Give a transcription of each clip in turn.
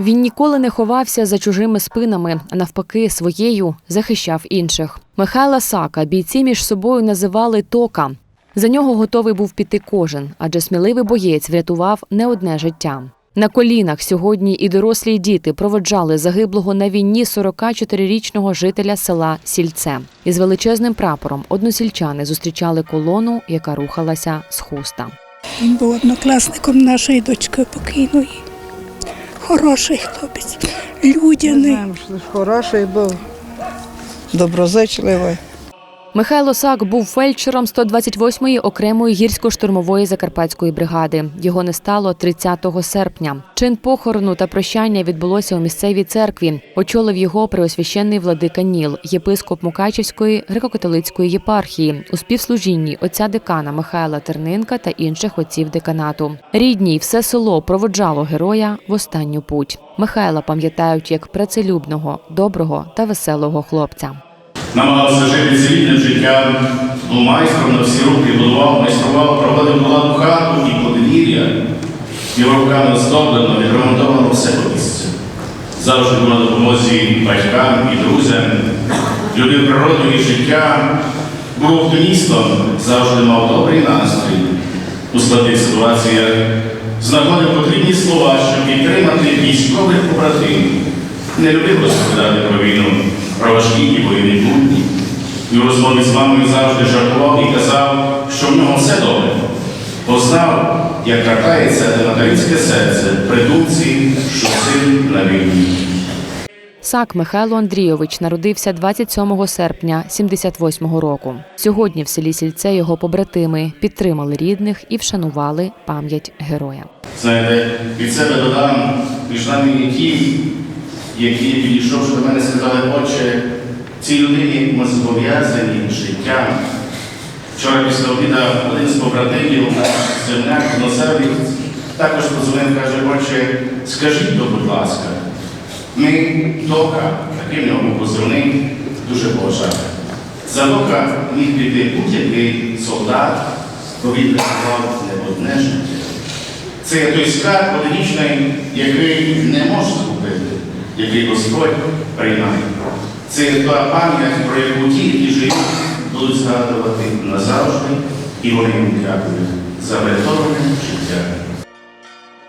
Він ніколи не ховався за чужими спинами, а навпаки, своєю захищав інших. Михайла Сака бійці між собою називали тока. За нього готовий був піти кожен, адже сміливий боєць врятував не одне життя. На колінах сьогодні і дорослі й діти проводжали загиблого на війні 44-річного жителя села Сільце. Із величезним прапором односільчани зустрічали колону, яка рухалася з хуста. Він був однокласником нашої дочки покійної. Хороший хлопець, людяний. знаємо, що хороший був, доброзичливий. Михайло Сак був фельдшером 128-ї окремої гірсько-штурмової закарпатської бригади. Його не стало 30 серпня. Чин похорону та прощання відбулося у місцевій церкві. Очолив його преосвященний владика Ніл, єпископ Мукачівської греко-католицької єпархії у співслужінні отця декана Михайла Тернинка та інших отців деканату. Рідні все село проводжало героя в останню путь. Михайла пам'ятають як працелюбного, доброго та веселого хлопця. Намагався жити цивільним життям, був майстром на всі руки, будував, майстрував, проводив владу хату і подвір'я. Його руками оздоблено, відремонтовано все по місцю. Завжди був на допомозі батькам і друзям, любив природу і життя, був оптимістом, завжди мав добрий настрій. У складних ситуаціях знаходив потрібні слова, щоб підтримати військових побратимів. Не любив розповідати про війну, про важкі і воєнні будні. І у розмові з мамою завжди жартував і казав, що в нього все добре. Познав, як картається материнське серце при думці, що син на війні. Сак Михайло Андрійович народився 27 серпня 78 року. Сьогодні в селі Сільце його побратими підтримали рідних і вшанували пам'ять героя. Знаєте, від себе додам, між нами ті, які, підійшовши до мене, сказали, отче, цій людині ми зобов'язані життям. Вчора після обіда один з побратимів, наш земляк, Носевич, також позвонив, каже, отче, скажіть то, будь ласка, ми Тока, такий в позивний, дуже поважали. За Тока міг піти будь-який солдат, бо він не одне життя. Це той скарб одинічний, який не купити, який Господь приймає. Це та пам'ять, про яку ті, які живі, будуть згадувати назавжди, і вони дякують за врятоване життя.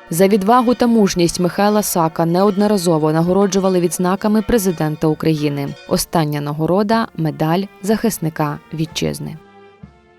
За відвагу та мужність Михайла Сака неодноразово нагороджували відзнаками президента України. Остання нагорода медаль захисника вітчизни.